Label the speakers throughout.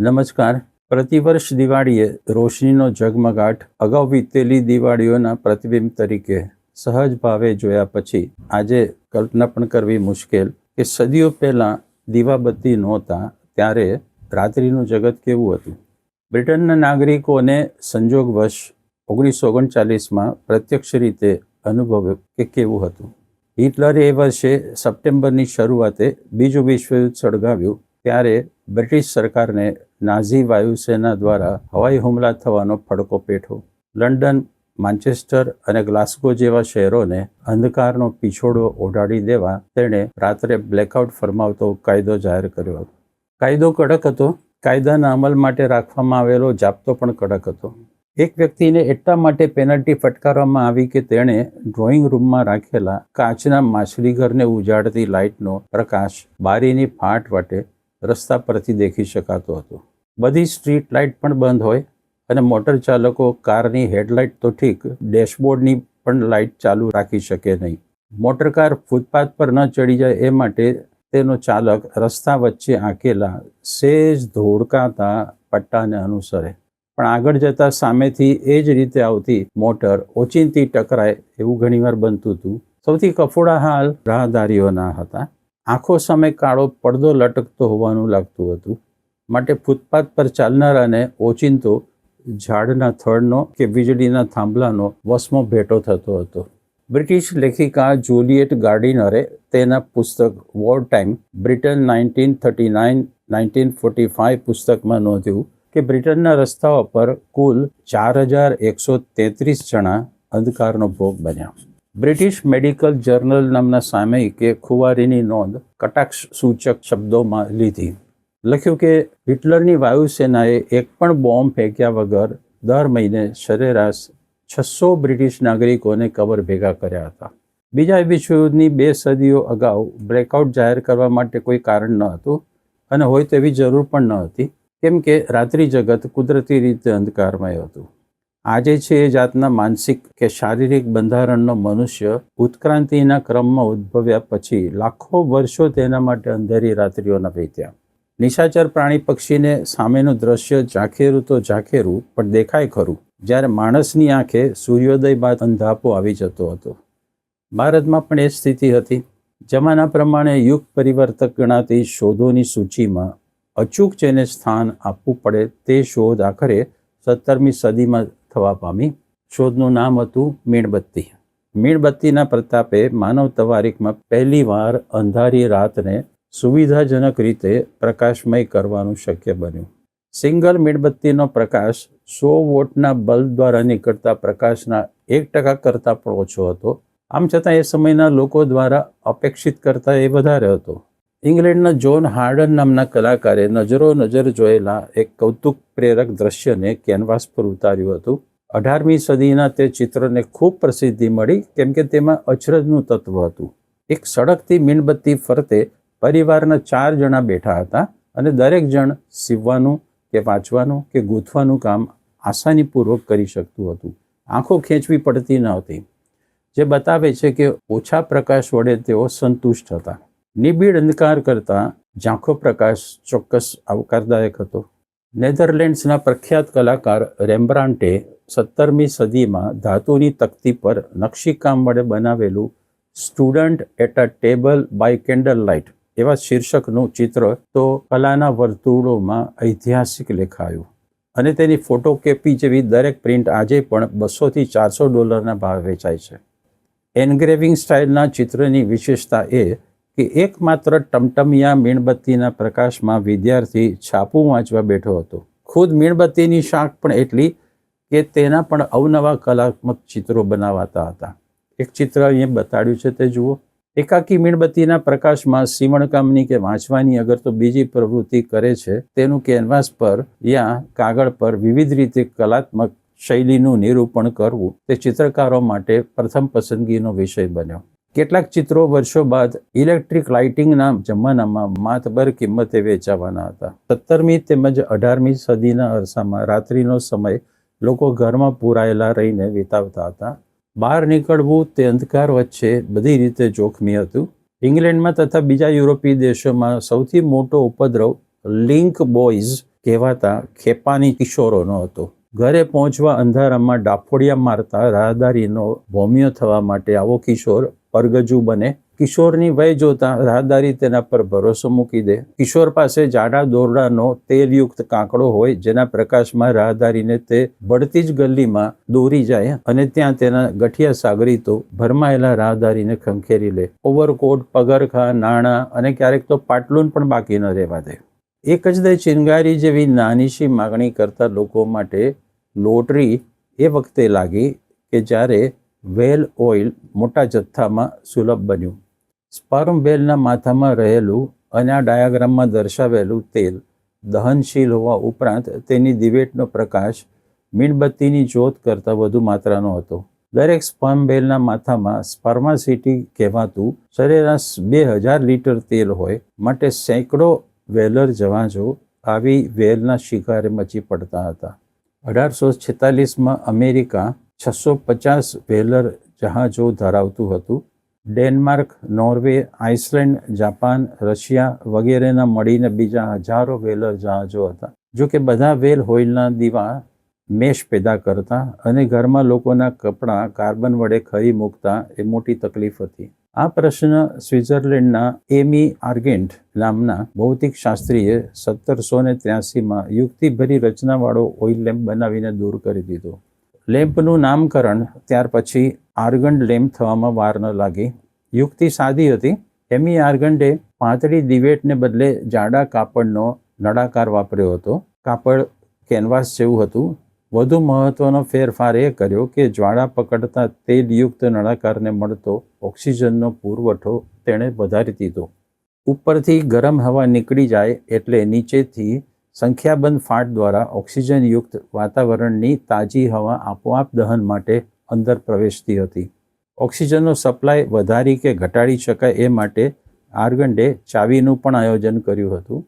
Speaker 1: નમસ્કાર. પ્રતિવર્ષ દિવાળીએ રોશનીનો ઝગમગાટ અગાઉ વીતેલી દિવાળીઓના પ્રતિબિંબ તરીકે સહજ ભાવે જોયા પછી આજે કલ્પના પણ કરવી મુશ્કેલ કે સદીઓ પહેલાં દીવાબત્તી નહોતા, ત્યારે રાત્રિનું જગત કેવું હતું? બ્રિટનના નાગરિકોને સંજોગવશ ઓગણીસો ઓગણચાલીસમાં પ્રત્યક્ષ રીતે અનુભવ્યું કે કેવું હતું? હિટલરે એ વર્ષે સપ્ટેમ્બરની શરૂઆતે બીજું વિશ્વયુદ્ધ સળગાવ્યું, ત્યારે બ્રિટિશ સરકારને નાઝી વાયુસેના દ્વારા હવાઈ હુમલા થવાનો ફડકો પેઠો. લંડન, માન્ચેસ્ટર અને ગ્લાસ્ગો જેવા શહેરોને અંધકારનો પીછોડો ઓઢાડી દેવા તેણે રાત્રે બ્લેકઆઉટ ફરમાવતો કાયદો જાહેર કર્યો હતો. કાયદો કડક હતો. કાયદાના અમલ માટે રાખવામાં આવેલો જાપ્તો પણ કડક હતો. એક વ્યક્તિને એટલા માટે પેનલ્ટી ફટકારવામાં આવી કે તેણે ડ્રોઈંગ રૂમમાં રાખેલા કાચના માછલીઘરને ઉજાડતી લાઇટનો પ્રકાશ બારીની ફાટ વાટે રસ્તા પરથી દેખી શકાતો હતો. બધી સ્ટ્રીટ લાઇટ પણ બંધ હોય અને મોટર ચાલકો કારની હેડલાઇટ તો ઠીક, ડેશબોર્ડની પણ લાઇટ ચાલુ રાખી શકે નહીં. મોટર કાર ફૂટપાથ પર ન ચડી જાય એ માટે તેનો ચાલક રસ્તા વચ્ચે આંકેલા સેજ ધોળકાતા પટ્ટાને અનુસરે. પણ આગળ જતા સામેથી એ જ રીતે આવતી મોટર ઓચિંતી ટકરાય એવું ઘણીવાર બનતું હતું. સૌથી કફોડા હાલ રાહદારીઓના હતા. આંખો સામે કાળો પડદો લટકતો હોવાનું લાગતું હતું. માટે ફૂટપાથ પર ચાલનારાને ઓચિંતો ઝાડના થડનો કે વીજળીના થાંભલાનો વસમો ભેટો થતો હતો. બ્રિટિશ લેખિકા જુલિયટ ગાર્ડિનરે તેના પુસ્તક war time Britain nineteen thirty nine, nineteen forty five પુસ્તકમાં નોંધ્યું કે બ્રિટનના રસ્તાઓ પર કુલ ચાર હજાર એકસો તેત્રીસ જણા અંધકારનો ભોગ બન્યા. બ્રિટિશ મેડિકલ જર્નલ નામના સામયિકે ખુવારીની નોંધ કટાક્ષ સૂચક શબ્દોમાં લીધી. લખ્યું કે, હિટલરની વાયુસેનાએ એક પણ બોમ્બ ફેંક્યા વગર દર મહિને સરેરાશ છસો બ્રિટિશ નાગરિકોને કબર ભેગા કર્યા હતા. બીજા વિશ્વયુદ્ધની બે સદીઓ અગાઉ બ્રેકઆઉટ જાહેર કરવા માટે કોઈ કારણ ન હતું અને હોય તેવી જરૂર પણ ન હતી. કેમ કે રાત્રિ જગત કુદરતી રીતે અંધકારમય હતું. આજે છે એ જાતના માનસિક કે શારીરિક બંધારણનો મનુષ્ય ઉત્ક્રાંતિના ક્રમમાં ઉદ્ભવ્યા પછી લાખો વર્ષો તેના માટે અંધેરી રાત્રિઓના વીત્યા નિશાચર પ્રાણી પક્ષીને સામેનું દ્રશ્ય ઝાંખેરું તો ઝાંખેરું, પણ દેખાય ખરું. જ્યારે માણસની આંખે સૂર્યોદય બાદ અંધાપો આવી જતો હતો. ભારતમાં પણ એ સ્થિતિ હતી. જમાના પ્રમાણે યુગ પરિવર્તક ગણાતી શોધોની સૂચિમાં અચૂક જેને સ્થાન આપવું પડે તે શોધ આખરે સત્તરમી સદીમાં થવા પામી. શોધનું નામ હતું મીણબત્તી. મીણબત્તીના પ્રતાપે માનવ તવારીખમાં પહેલીવાર અંધારી રાતને સુવિધાજનક રીતે પ્રકાશમય કરવાનું શક્ય બન્યું. સિંગલ મીણબત્તીનો પ્રકાશ સો વોટના બલ્બ દ્વારા નીકળતા પ્રકાશના એક ટકા કરતાં પણ ઓછો હતો. આમ છતાં એ સમયના લોકો દ્વારા અપેક્ષિત કરતાં એ વધારે હતો. ઇંગ્લેન્ડના જોન હાર્ડન નામના કલાકારે નજરો નજર જોયેલા એક કૌતુક પ્રેરક દ્રશ્યને કેનવાસ પર ઉતાર્યું હતું. અઢારમી સદીના તે ચિત્રને ખૂબ પ્રસિદ્ધિ મળી, કેમ કે તેમાં અચરજનું તત્વ હતું. એક સડકથી મીણબત્તી ફરતે પરિવારના ચાર જણા બેઠા હતા અને દરેક જણ સીવવાનું કે વાંચવાનું કે ગૂંથવાનું કામ આસાનીપૂર્વક કરી શકતું હતું. આંખો ખેંચવી પડતી ન હતી, જે બતાવે છે કે ઓછા પ્રકાશ વડે તેઓ સંતુષ્ટ હતા. નિબીડ અંધકાર કરતાં ઝાંખો પ્રકાશ ચોક્કસ આવકારદાયક હતો. નેધરલેન્ડ્સના પ્રખ્યાત કલાકાર રેમ્બ્રાન્ટે સત્તરમી સદીમાં ધાતુની તકતી પર નકશીકામ વડે બનાવેલું student at a table by candle light એવા શીર્ષકનું ચિત્ર તો કલાના વર્તુળોમાં ઐતિહાસિક લેખાયું. અને તેની ફોટોકેપી જેવી દરેક પ્રિન્ટ આજે પણ બસોથી ચારસો ડોલરના ભાવે વેચાય છે. એન્ગ્રેવિંગ સ્ટાઇલના ચિત્રની વિશેષતા એ કે એકમાત્ર ટમટમિયા મીણબત્તીના પ્રકાશમાં વિદ્યાર્થી છાપું વાંચવા બેઠો હતો. ખુદ મીણબત્તીની શાંખ પણ એટલી કે તેના પણ અવનવા કલાત્મક ચિત્રો બનાવાતા હતા. એક ચિત્ર અહીંયા બતાડ્યું છે તે જુઓ. એકાકી મીણબત્તીના પ્રકાશમાં સીવણકામની કે વાંચવાની અગર તો બીજી પ્રવૃત્તિ કરે છે, તેનું કેનવાસ પર યા કાગળ પર વિવિધ રીતે કલાત્મક શૈલીનું નિરૂપણ કરવું તે ચિત્રકારો માટે પ્રથમ પસંદગીનો વિષય બન્યો. કેટલાક ચિત્રો વર્ષો બાદ ઇલેક્ટ્રિક લાઇટિંગના જમાનામાં માતબર કિંમતે વેચાવાના હતા. સત્તરમી તેમજ અઢારમી સદીના અરસામાં રાત્રિનો સમય લોકો ઘરમાં પૂરાયેલા રહીને વિતાવતા હતા. બહાર નીકળવું તે અંધકાર વચ્ચે બધી રીતે જોખમી હતું. ઇંગ્લેન્ડમાં તથા બીજા યુરોપીય દેશોમાં સૌથી મોટો ઉપદ્રવ લિંક બોયઝ કહેવાતા ખેપાની કિશોરોનો હતો. ઘરે પહોંચવા અંધારામાં ડાફોડિયા મારતા રાહદારીનો ભોમિયો થવા માટે આવો કિશોર પરગજુ બને. કિશોરની વય જોતા રાહદારી તેના પર ભરોસો મૂકી દે. કિશોર પાસે જાડા દોરડાનો તેલયુક્ત કાંકડો હોય જેના પ્રકાશમાં રાહદારીને તે બળતી જ ગલીમાં દોરી જાય અને ત્યાં તેના ગઠિયા સાગરીતો ભરમાયેલા રાહદારીને ખંખેરી લે. ઓવરકોટ, પગરખા, નાણાં અને ક્યારેક તો પાટલુન પણ બાકી ન રહેવા દે. એક જ દે ચિનગારી જેવી નાનીશી માગણી કરતા લોકો માટે લોટરી એ વખતે લાગી કે જ્યારે વેલ ઓઇલ મોટા જથ્થામાં સુલભ બન્યું. સ્પર્મ વેલના માથામાં રહેલું અને આ ડાયાગ્રામમાં દર્શાવેલું તેલ દહનશીલ હોવા ઉપરાંત તેની દિવેટનો પ્રકાશ મીણબત્તીની જ્યોત કરતાં વધુ માત્રાનો હતો. દરેક સ્પર્મ વેલના માથામાં સ્પર્માસિટી કહેવાતું સરેરાશ બે હજાર લીટર તેલ હોય માટે સેંકડો વેલર જવાજો આવી વેલના શિકારે મચી પડતા હતા. અઢારસો છેતાલીસમાં અમેરિકા છસો પચાસ વેલર જહાજો ધરાવતું હતું. Denmark, Norway, Iceland, Japan, Russia વગેરેના મળીને બીજા હજારો વેલર જહાજો હતા. જો કે બધા વેલ હોઇલના દીવા મેશ પેદા કરતા અને ઘરમાં લોકોના કપડાં કાર્બન વડે ખરી મૂકતા એ મોટી તકલીફ હતી. આ પ્રશ્ન સ્વિટ્ઝરલેન્ડના એમી આર્ગેન્ટ નામના ભૌતિક શાસ્ત્રીએ સત્તરસો ને ત્ર્યાસીમાં યુક્તિભરી રચનાવાળો ઓઇલ લેમ્પ બનાવીને દૂર કરી દીધો. લેમ્પનું નામકરણ ત્યાર પછી આર્ગન્ડ લેમ્પ થવામાં વાર ન લાગી. યુક્તિ સાદી હતી. એમી આર્ગન્ડે પાતળી દિવેટને બદલે જાડા કાપડનો નળાકાર વાપર્યો હતો. કાપડ કેનવાસ જેવું હતું. વધુ મહત્વનો ફેરફાર એ કર્યો કે જ્વાળા પકડતા તેલયુક્ત નળાકારને મળતો ઓક્સિજનનો પુરવઠો તેણે વધારી દીધો. ઉપરથી ગરમ હવા નીકળી જાય એટલે નીચેથી સંખ્યાબંધ ફાટ દ્વારા ઓક્સિજનયુક્ત વાતાવરણની તાજી હવા આપોઆપ દહન માટે અંદર પ્રવેશતી હતી. ઓક્સિજનનો સપ્લાય વધારી કે ઘટાડી શકાય એ માટે આર્ગન્ડે ચાવીનું પણ આયોજન કર્યું હતું.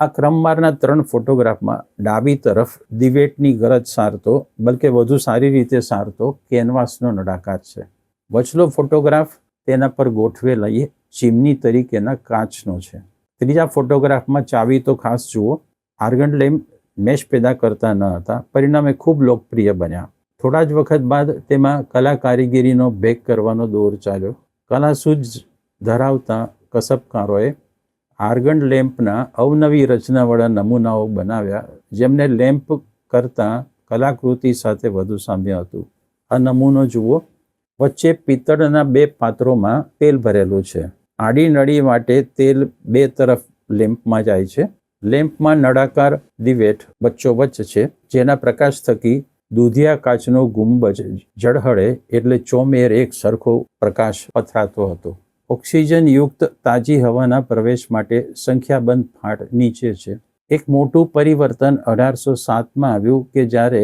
Speaker 1: આ ક્રમવારના ત્રણ ફોટોગ્રાફમાં ડાબી તરફ દિવેટની ગરજ સારતો, બલકે વધુ સારી રીતે સારતો કેનવાસનો નડાકાર છે. વચલો ફોટોગ્રાફ તેના પર ગોઠવેલા ચીમની તરીકેના કાચનો છે. ત્રીજા ફોટોગ્રાફમાં ચાવી તો ખાસ જુઓ આર્ગન લેમ્પ મેશ પેદા કરતા ન હતા. પરિણામે ખૂબ લોકપ્રિય બન્યા. થોડા જ વખત બાદ તેમાં કલા કારીગીરીનો ભેગ કરવાનો દોર ચાલ્યો. કલાસૂઝ ધરાવતા કસબકારોએ આર્ગન લેમ્પના અવનવી રચનાવાળા નમૂનાઓ બનાવ્યા, જેમને લેમ્પ કરતાં કલાકૃતિ સાથે વધુ સામ્ય હતું. આ નમૂનો જુઓ. વચ્ચે પિત્તળના બે પાત્રોમાં તેલ ભરેલું છે. આડી નળી માટે તેલ બે તરફ લેમ્પમાં જાય છે. લેમ્પમાં નળાકાર દિવેટ વચ્ચોવચ્ચ છે, જેના પ્રકાશ થકી દૂધિયા કાચનો ગુંબજ ઝળહળે એટલે ચોમેર એક સરખો પ્રકાશ પથરાતો હતો. ઓક્સિજન યુક્ત તાજી હવાના પ્રવેશ માટે સંખ્યાબંધ ફાટ નીચે છે. એક મોટું પરિવર્તન અઢારસો સાતમાં આવ્યું કે જ્યારે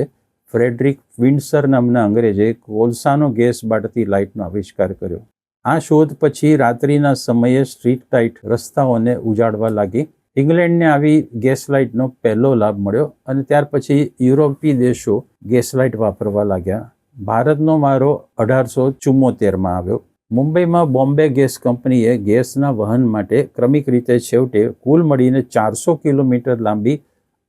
Speaker 1: ફ્રેડરિક વિન્ડસર નામના અંગ્રેજે કોલસાનો ગેસ બાળતી લાઇટનો આવિષ્કાર કર્યો. આ શોધ પછી રાત્રિના સમયે સ્ટ્રીટ લાઇટ રસ્તાઓને ઉજાડવા લાગી. ઇંગ્લેન્ડને આવી ગેસ લાઇટનો પહેલો લાભ મળ્યો અને ત્યાર પછી યુરોપી દેશો ગેસ લાઇટ વાપરવા લાગ્યા. ભારતનો મારો અઢારસો ચુમ્મોતેરમાં આવ્યો. મુંબઈમાં બોમ્બે ગેસ કંપનીએ ગેસના વહન માટે ક્રમિક રીતે છેવટે કુલ મળીને ચારસો કિલોમીટર લાંબી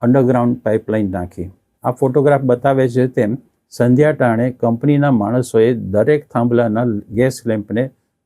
Speaker 1: અંડરગ્રાઉન્ડ પાઇપલાઇન નાખી. આ ફોટોગ્રાફ બતાવે છે તેમ સંધ્યા ટાણે કંપનીના માણસોએ દરેક થાંભલાના ગેસ લેમ્પને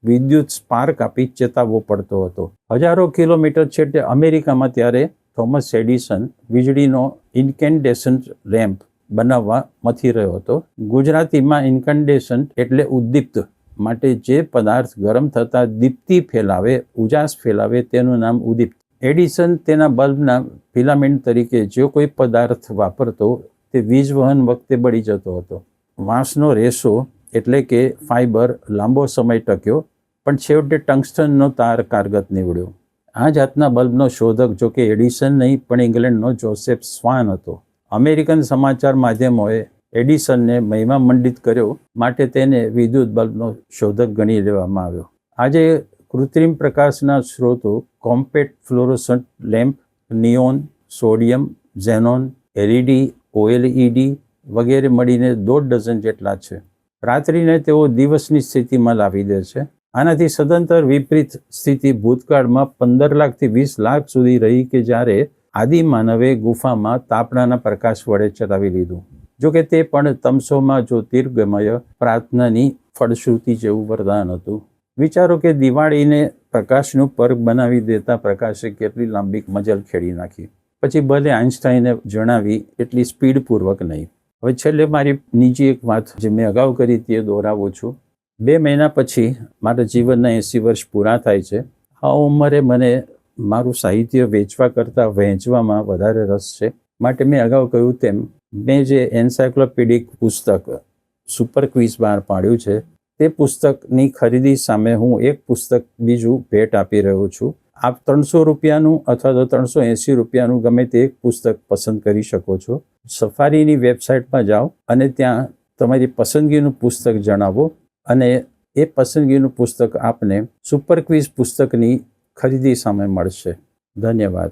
Speaker 1: વિદ્યુત સ્પાર્ક આપી ચેતાવવો પડતો હતો. હજારો કિલોમીટર છેટે અમેરિકામાં ત્યારે થોમસ એડિસન વીજળીનો ઇન્કેન્ડેસન્ટ લેમ્પ બનાવવા મથી રહ્યો હતો. ગુજરાતીમાં ઇન્કન્ડેસન્ટ એટલે ઉદ્દીપ્ત માટે જે પદાર્થ ગરમ થતાં દીપ્તિ ફેલાવે, ઉજાસ ફેલાવે તેનું નામ ઉદ્દીપ્ત. એડિસન તેના બલ્બના ફિલામેન્ટ તરીકે જે કોઈ પદાર્થ વાપરતો તે વીજ વહન વખતે બળી જતો હતો. વાંસનો રેસો એટલે કે ફાઇબર લાંબો સમય ટક્યો પણ છેવટે ટંગસ્ટનનો તાર કારગત નીવડ્યો. આ જાતના બલ્બનો શોધક જો કે એડિસન નહીં, પણ ઇંગ્લેન્ડનો જોસેફ સ્વાન હતો. અમેરિકન સમાચાર માધ્યમોએ એડિસનને મહિમા મંડિત કર્યો, માટે તેને વિદ્યુત બલ્બનો શોધક ગણી લેવામાં આવ્યો. આજે કૃત્રિમ પ્રકાશના સ્ત્રોતો compact fluorescent lamp, neon, sodium, xenon, LED, OLED વગેરે મળીને દોઢ ડઝન જેટલા છે. રાત્રિને તેઓ દિવસની સ્થિતિમાં લાવી દે છે. આનાથી સદંતર વિપરીત સ્થિતિ ભૂતકાળમાં પંદર લાખથી વીસ લાખ સુધી રહી કે જ્યારે આદિ માનવે ગુફામાં તાપણાના પ્રકાશ વડે ચલાવી લીધું. જોકે તે પણ તમસોમાં જ્યોતિર્ગમય પ્રાર્થનાની ફળશ્રુતિ જેવું વરદાન હતું. વિચારો કે દિવાળીને પ્રકાશનું પર્વ બનાવી દેતા પ્રકાશે કેટલી લાંબી મજલ ખેડી નાખી. પછી ભલે આઇન્સ્ટાઈને જણાવી, એટલી સ્પીડપૂર્વક નહીં. હવે છેલ્લે મારી નીચી એક વાત જે મેં અગાઉ કરી તે દોહરાવું છું. બે મહિના પછી મારા જીવનના એંસી વર્ષ પૂરા થાય છે. આ ઉંમરે મને મારું સાહિત્ય વેચવા કરતાં વહેંચવામાં વધારે રસ છે. માટે મેં અગાઉ કહ્યું તેમ, મેં જે એન્સાયક્લોપીડિક પુસ્તક સુપર ક્વિઝ બહાર પાડ્યું છે, તે પુસ્તકની ખરીદી સામે હું એક પુસ્તક બીજું ભેટ આપી રહ્યો છું. આપ ત્રણસો રૂપિયાનું અથવા તો ત્રણસો એંસી રૂપિયાનું ગમે તે એક પુસ્તક પસંદ કરી શકો છો. સફારીની વેબસાઇટમાં જાઓ અને ત્યાં તમારી પસંદગીનું પુસ્તક જણાવો. અને એ પસંદગીનું પુસ્તક આપને સુપર ક્વિઝ પુસ્તકની ખરીદી સામે મળશે. ધન્યવાદ.